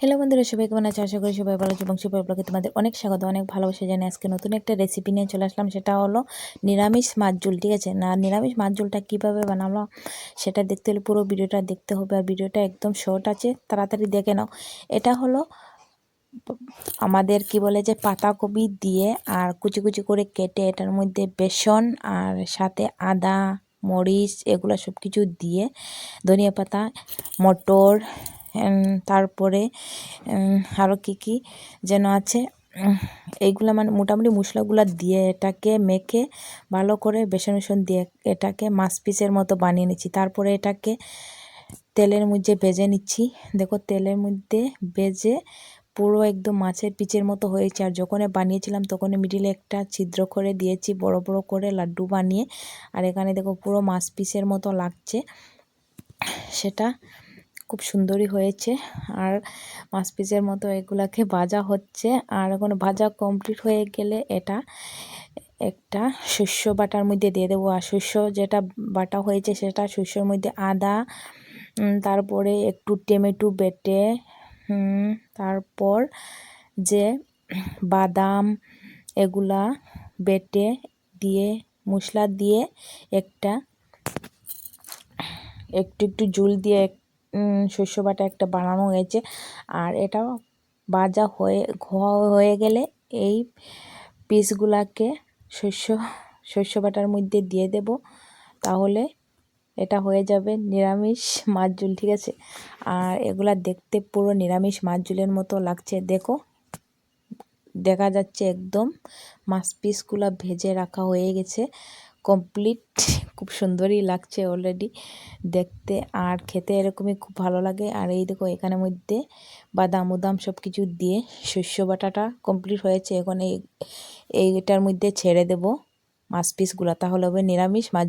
Hello বন্ধুরা, সবাই কেমন আছে? আশা করি সবাই ভালো এবং সুপার ব্লগে তোমাদের অনেক স্বাগত, অনেক ভালোবাসা জানি আজকে নতুন একটা রেসিপি নিয়ে চলে আসলাম, সেটা হলো নিরামিষ মাছ ঝুল, ঠিক আছে? না, নিরামিষ মাছ ঝুলটা কীভাবে বানালাম সেটা দেখতে হলে পুরো ভিডিওটা দেখতে হবে আর ভিডিওটা একদম শর্ট আছে, তাড়াতাড়ি দেখে নাও। এটা হলো আমাদের কি বলে যে পাতাকপি দিয়ে আর কুচি কুচি করে কেটে এটার মধ্যে বেসন আর সাথে আদা, মরিচ, এগুলো সব কিছু দিয়ে ধনিয়া পাতা, মটর তারপরে আরও কী কী যেন আছে? এইগুলো মানে মোটামুটি মশলাগুলো দিয়ে এটাকে মেখে ভালো করে বেসন বেসন দিয়ে এটাকে মাছ পিসের মতো বানিয়ে নিচ্ছি। তারপরে এটাকে তেলের মধ্যে ভেজে নিচ্ছি। দেখো, তেলের মধ্যে ভেজে পুরো একদম মাছের পিচের মতো হয়েছে। আর যখন বানিয়েছিলাম তখন মিডিলে একটা ছিদ্র করে দিয়েছি, বড় বড় করে লাড্ডু বানিয়ে। আর এখানে দেখো পুরো মাছ পিসের মতো লাগছে। সেটা খুব সুন্দরই হয়েছে। আর মাছ পিসের মতো এগুলাকে ভাজা হচ্ছে। আর এখন ভাজা কমপ্লিট হয়ে গেলে এটা একটা শস্য বাটার মধ্যে দিয়ে দেবো। আর শস্য যেটা বাটা হয়েছে সেটা শস্যর মধ্যে আদা তারপরে একটু টমেটো বেটে তারপর যে বাদাম এগুলা বেটে দিয়ে, মশলা দিয়ে একটা একটু একটু জুল দিয়ে শস্য বাটা একটা বানানো হয়েছে। আর এটাও ভাজা হয়ে হয়ে গেলে এই পিসগুলাকে শস্য শস্য বাটার মধ্যে দিয়ে দেব। তাহলে এটা হয়ে যাবে নিরামিষ মাছ ঝুল ঠিক আছে? আর এগুলা দেখতে পুরো নিরামিষ মাছ ঝুলের মতো লাগছে। দেখো, দেখা যাচ্ছে একদম মাছ পিসগুলো ভেজে রাখা হয়ে গেছে। কমপ্লিট খুব সুন্দরই লাগছে অলরেডি দেখতে। আর খেতে এরকমই খুব ভালো লাগে। আর এই দেখো, এখানে মধ্যে বাদাম উদাম সব কিছু দিয়ে শস্য বাটাটা কমপ্লিট হয়েছে। এখন এই, এইটার মধ্যে ছেড়ে দেব মাছ পিসগুলো তাহলে হবে নিরামিষ মাছ